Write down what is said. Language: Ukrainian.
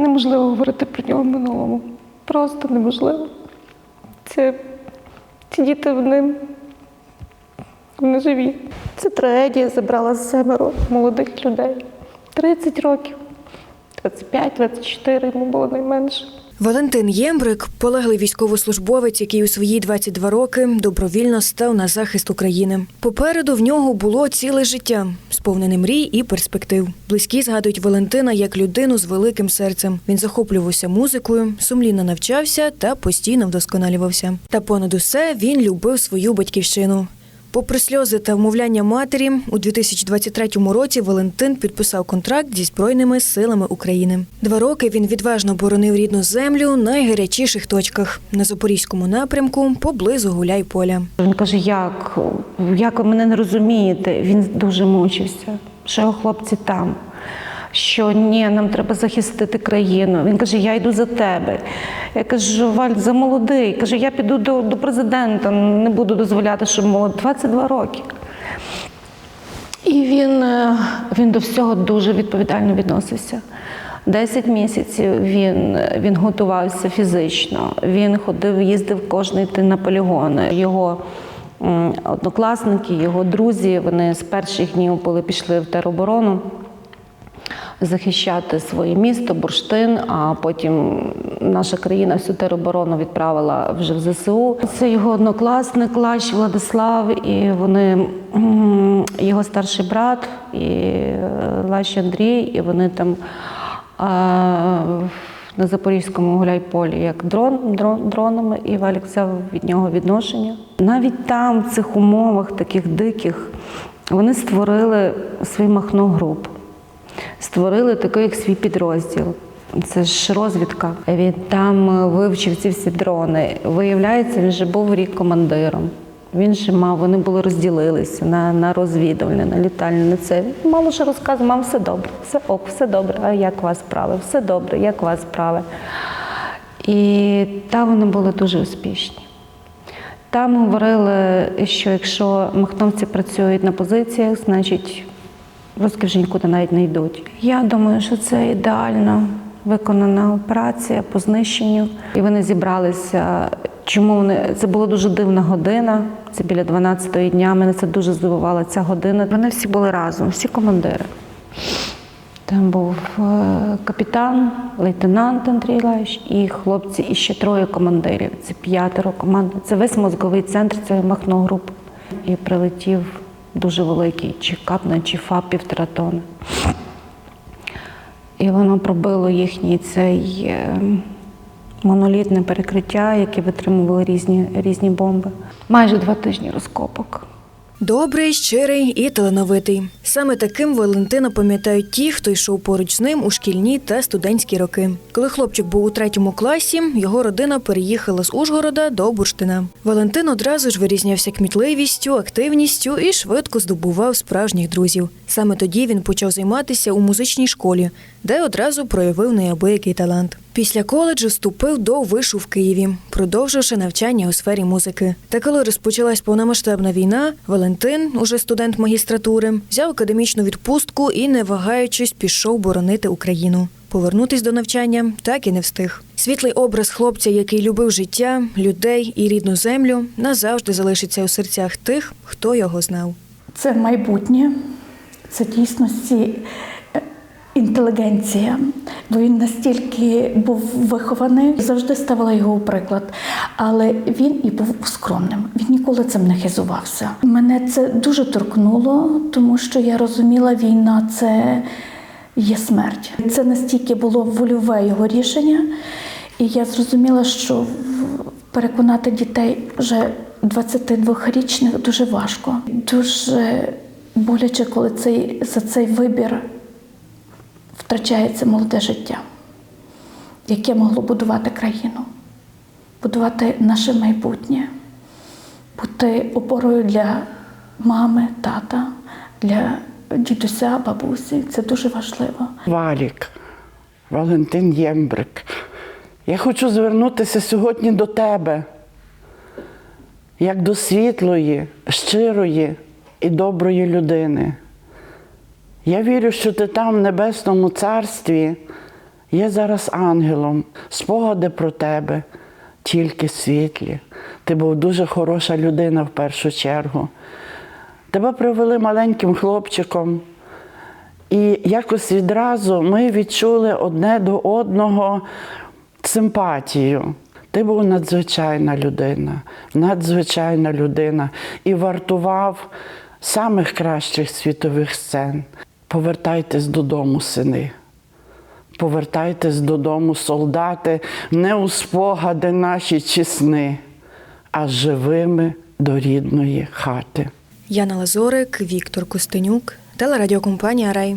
неможливо говорити про нього в минулому. Просто неможливо. Це ці діти вони, вони живі. Це трагедія забрала з семеро молодих людей. 30 років, 25, 24 йому було найменше. Валентин Ємбрик полеглий військовослужбовець, який у свої 22 роки добровільно став на захист України. Попереду в нього було ціле життя, сповнене мрій і перспектив. Близькі згадують Валентина як людину з великим серцем. Він захоплювався музикою, сумлінно навчався та постійно вдосконалювався. Та понад усе він любив свою батьківщину. Попри сльози та вмовляння матері, у 2023 році Валентин підписав контракт зі Збройними силами України. Два роки він відважно боронив рідну землю на найгарячіших точках на запорізькому напрямку поблизу Гуляйполя. Він каже, як? Як ви мене не розумієте? Він дуже мучився, що хлопці там. Що ні, нам треба захистити країну. Він каже, я йду за тебе. Я кажу, Валь, за молодий. Каже, я піду до, до президента, не буду дозволяти, щоб молод 22 роки. І він, е, він до всього дуже відповідально відносився. Десять місяців він, він готувався фізично, він ходив, їздив кожний день на полігони. Його однокласники, його друзі, вони з перших днів, коли пішли в тероборону, захищати своє місто, бурштин. А потім наша країна всю тероборону відправила вже в ЗСУ. Це його однокласник Лащ Владислав, і вони його старший брат і е, Лащ Андрій, і вони там. На Запорізькому гуляйполі як дрон, дрон дронами, і Валік взяв від нього відношення. Навіть там, в цих умовах, таких диких, вони створили свій махно груп створили такий як свій підрозділ. Це ж розвідка. Він там е, вивчив ці всі дрони. Виявляється, він вже був рік командиром. Він же мав, вони були розділилися на, на розвідувальне, на літальне, на це. Він мало що розказував, мам, все добре, все ок, все добре. А як вас справи? Все добре, як вас справи? І там вони були дуже успішні. Там говорили, що якщо махновці працюють на позиціях, значить русські вже нікуди навіть не йдуть. Я думаю, що це ідеально виконана операція по знищенню. І вони зібралися. Чому вони це була дуже дивна година? Це біля 12-ї дня. Мене це дуже здивувала ця година. Вони всі були разом, всі командири. Там був е, капітан, лейтенант Андрій Лаєш і хлопці, і ще троє командирів. Це п'ятеро команд. Це весь мозковий центр цієї махно групи. І прилетів дуже великий, чи капна, чи фа півтора тони. І воно пробило їхній цей е, монолітне перекриття, яке витримували різні, різні бомби. Майже два тижні розкопок. Добрий, щирий і талановитий. Саме таким Валентина пам'ятають ті, хто йшов поруч з ним у шкільні та студентські роки. Коли хлопчик був у третьому класі, його родина переїхала з Ужгорода до Бурштина. Валентин одразу ж вирізнявся кмітливістю, активністю і швидко здобував справжніх друзів. Саме тоді він почав займатися у музичній школі, де одразу проявив неабиякий талант. Після коледжу вступив до вишу в Києві, продовживши навчання у сфері музики. Та коли розпочалась повномасштабна війна, Валентин, уже студент магістратури, взяв академічну відпустку і, не вагаючись, пішов боронити Україну. Повернутись до навчання так і не встиг. Світлий образ хлопця, який любив життя, людей і рідну землю, назавжди залишиться у серцях тих, хто його знав. Це майбутнє, це дійсності інтелігенція. Бо він настільки був вихований, завжди ставила його у приклад. Але він і був скромним. Він ніколи цим не хизувався. Мене це дуже торкнуло, тому що я розуміла, війна це є смерть. Це настільки було вольове його рішення, і я зрозуміла, що переконати дітей вже 22-річних дуже важко. Дуже боляче, коли цей, за цей вибір втрачається молоде життя, яке могло будувати країну, будувати наше майбутнє, бути опорою для мами, тата, для дідуся, бабусі. Це дуже важливо. Валік, Валентин Ємбрик. Я хочу звернутися сьогодні до тебе, як до світлої, щирої і доброї людини. Я вірю, що ти там, в Небесному Царстві, є зараз ангелом, спогади про тебе тільки світлі. Ти був дуже хороша людина в першу чергу. Тебе привели маленьким хлопчиком, і якось відразу ми відчули одне до одного симпатію. Ти був надзвичайна людина, надзвичайна людина і вартував самих кращих світових сцен. Повертайтесь додому, сини. Повертайтесь додому, солдати, не у спогади наші чи сни, а живими до рідної хати. Яна Лазорик, Віктор Костенюк, телерадіокомпанія Рай.